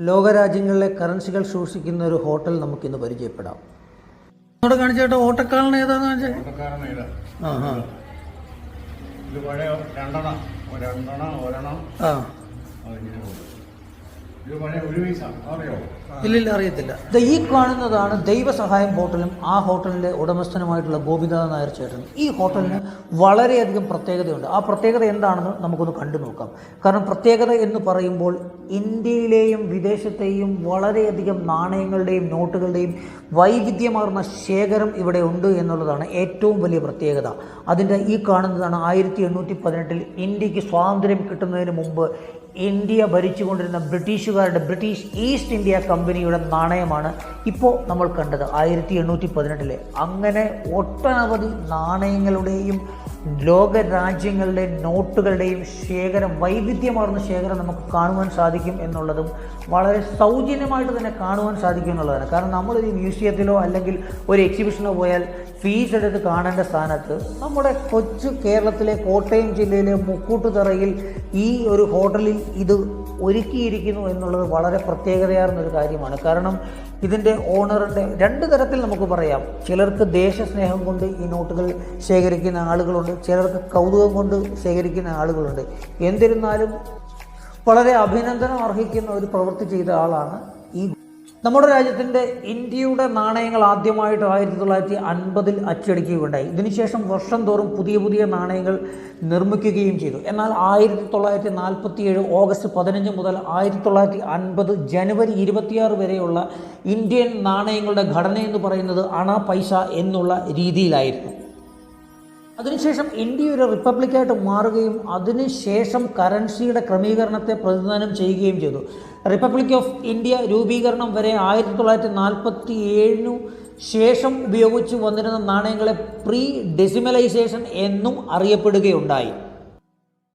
ലോകരാജ്യങ്ങളിലെ കറൻസികൾ സൂക്ഷിക്കുന്ന ഒരു ഹോട്ടൽ നമുക്കിന്ന് പരിചയപ്പെടാം. അവിടെ കാണിച്ചേട്ടാ ഓട്ടക്കാലൻ ഏതാന്ന് കാണിച്ചേ? ഓട്ടക്കാരൻ ആ ആ ഇത് പഴയ രണ്ടെണ്ണം. ഒരു രണ്ടെണ്ണം ഒരെണ്ണം. ആ. ഇത് പഴയ ഒരു പൈസ അറിയോ ഇല്ലില്ല അറിയത്തില്ല. ഈ കാണുന്നതാണ് ദൈവസഹായം ഹോട്ടലും ആ ഹോട്ടലിന്റെ ഉടമസ്ഥനുമായിട്ടുള്ള ഗോപിനാഥ് നായർ ചേട്ടൻ ഈ ഹോട്ടലിന് വളരെയധികം പ്രത്യേകതയുണ്ട്. ആ പ്രത്യേകത എന്താണെന്ന് നമുക്കൊന്ന് കണ്ടു നോക്കാം. കാരണം പ്രത്യേകത എന്ന് പറയുമ്പോൾ ഇന്ത്യയിലെയും വിദേശത്തെയും വളരെയധികം നാണയങ്ങളുടെയും നോട്ടുകളുടെയും വൈവിധ്യമാർന്ന ശേഖരം ഇവിടെ ഉണ്ട് എന്നുള്ളതാണ് ഏറ്റവും വലിയ പ്രത്യേകത. അതിന്റെ ഈ കാണുന്നതാണ് ആയിരത്തി എണ്ണൂറ്റി പതിനെട്ടിൽ ഇന്ത്യയ്ക്ക് സ്വാതന്ത്ര്യം കിട്ടുന്നതിന് മുമ്പ് ഇന്ത്യ ഭരിച്ചുകൊണ്ടിരുന്ന ബ്രിട്ടീഷുകാരുടെ ബ്രിട്ടീഷ് ഈസ്റ്റ് ഇന്ത്യ കമ്പനിയുടെ നാണയമാണ് ഇപ്പോൾ നമ്മൾ കണ്ടത് ആയിരത്തി എണ്ണൂറ്റി പതിനെട്ടിലെ അങ്ങനെ ഒട്ടനവധി നാണയങ്ങളുടെയും ലോക രാജ്യങ്ങളുടെ നോട്ടുകളുടെയും ശേഖരം വൈവിധ്യമാർന്ന ശേഖരം നമുക്ക് കാണുവാൻ സാധിക്കും എന്നുള്ളതും വളരെ സൗജന്യമായിട്ട് തന്നെ കാണുവാൻ സാധിക്കും എന്നുള്ളതാണ്. കാരണം നമ്മളൊരു മ്യൂസിയത്തിലോ അല്ലെങ്കിൽ ഒരു എക്സിബിഷനോ പോയാൽ ഫീസ് എടുത്ത് കാണേണ്ട സ്ഥാനത്ത് നമ്മുടെ കൊച്ചു കേരളത്തിലെ കോട്ടയം ജില്ലയിലെ മുക്കൂട്ടുതറയിൽ ഈ ഒരു ഹോട്ടലിൽ ഇത് ഒരുക്കിയിരിക്കുന്നു എന്നുള്ളത് വളരെ പ്രത്യേകതയാർന്നൊരു കാര്യമാണ്. കാരണം ഇതിന്റെ ഓണറിന്റെ രണ്ട് തരത്തിൽ നമുക്ക് പറയാം. ചിലർക്ക് ദേശസ്നേഹം കൊണ്ട് ഈ നോട്ടുകൾ ശേഖരിക്കുന്ന ആളുകളുണ്ട്. ചിലർക്ക് കൗതുകം കൊണ്ട് ശേഖരിക്കുന്ന ആളുകളുണ്ട്. എന്നിരുന്നാലും വളരെ അഭിനന്ദനം അർഹിക്കുന്ന ഒരു പ്രവൃത്തി ചെയ്ത ആളാണ് ഈ നമ്മുടെ രാജ്യത്തിന്റെ ഇന്ത്യയുടെ നാണയങ്ങൾ ആദ്യമായിട്ട് ആയിരത്തി തൊള്ളായിരത്തി അൻപതിൽ അച്ചടിക്കുകയുണ്ടായി. ഇതിനുശേഷം വർഷം തോറും പുതിയ പുതിയ നാണയങ്ങൾ നിർമ്മിക്കുകയും ചെയ്തു. എന്നാൽ ആയിരത്തി തൊള്ളായിരത്തി നാൽപ്പത്തി ഏഴ് ഓഗസ്റ്റ് പതിനഞ്ച് മുതൽ ആയിരത്തി തൊള്ളായിരത്തി അൻപത് ജനുവരി ഇരുപത്തിയാറ് വരെയുള്ള ഇന്ത്യൻ നാണയങ്ങളുടെ ഘടന എന്ന് പറയുന്നത് അണ പൈസ എന്നുള്ള രീതിയിലായിരുന്നു. അതിനുശേഷം ഇന്ത്യ ഒരു റിപ്പബ്ലിക്കായിട്ട് മാറുകയും അതിനുശേഷം കറൻസിയുടെ ക്രമീകരണത്തെ പ്രതിനിധാനം ചെയ്യുകയും ചെയ്തു. റിപ്പബ്ലിക് ഓഫ് ഇന്ത്യ രൂപീകരണം വരെ ആയിരത്തി തൊള്ളായിരത്തി നാൽപ്പത്തി ഏഴിനു ശേഷം ഉപയോഗിച്ച് വന്നിരുന്ന നാണയങ്ങളെ പ്രീ ഡെസിമലൈസേഷൻ എന്നും അറിയപ്പെടുകയുണ്ടായി.